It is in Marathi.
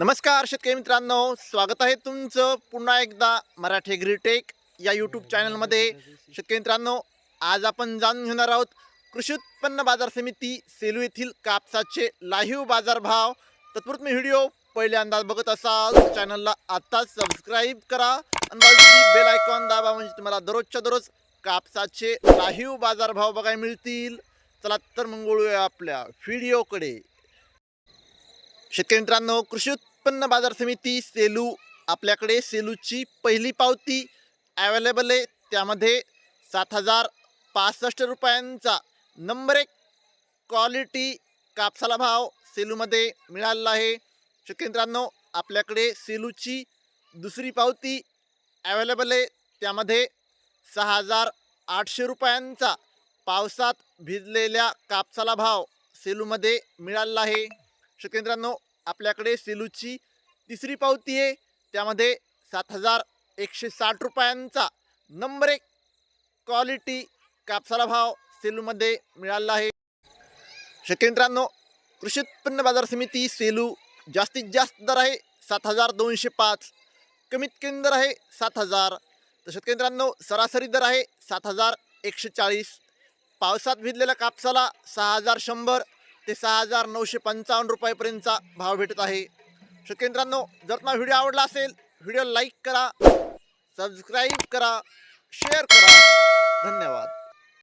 नमस्कार शेतकरी मित्रांनो स्वागत आहे तुमचं पुन्हा एकदा मराठी ग्रीटेक या यूट्यूब चॅनलमध्ये शेतकरी मित्रांनो आज आपण जाणून घेणार आहोत कृषी उत्पन्न बाजार समिती सेलू येथील कापसाचे लाईव्ह बाजारभाव. तत्पूर्वी व्हिडिओ पहिल्यांदा बघत असाल चॅनलला आत्ताच सबस्क्राईब करा. आणि बेल आयकॉन दाबा म्हणजे तुम्हाला दररोजच्या दररोज कापसाचे लाईव्ह बाजारभाव बघायला मिळतील. चला तर मंगळूया आपल्या व्हिडिओकडे. शेतकरी मित्रांनो कृषी उत्पन्न बाजार समिती सेलू आपल्याकडे सेलूची पहिली पावती अवेलेबल आहे. त्यामध्ये सात हजार पासष्ट रुपयांचा नंबर एक क्वालिटी कापसाला भाव सेलूमध्ये मिळालेला आहे. शेतकरी मित्रांनो आपल्याकडे सेलूची दुसरी पावती अवेलेबल आहे. त्यामध्ये सहा हजार आठशे रुपयांचा पावसात भिजलेल्या कापसाला भाव सेलूमध्ये मिळालेला आहे. शेतकरी मित्रांनो आपल्याकडे सेलूची तिसरी पावती आहे. त्यामध्ये सात हजार एकशे साठ रुपयांचा नंबर एक क्वालिटी कापसाला भाव सेलूमध्ये मिळाला आहे. शेतकरी मित्रांनो कृषी उत्पन्न बाजार समिती सेलू जास्तीत जास्त दर आहे सात हजार दोनशे पाच. कमीत कमी दर आहे सात हजार. तर शेतकरी मित्रांनो सरासरी दर आहे सात हजार एकशे चाळीस. पावसात भिजलेल्या कापसाला सहा हजार शंभर. ते सहा हजार नऊशे पंचावन्न रुपयापर्यंतचा भाव भेटत आहे. शेतकरी जर तुम्हाला व्हिडिओ आवडला असेल व्हिडिओ लाईक करा सबस्क्राईब करा शेअर करा. धन्यवाद.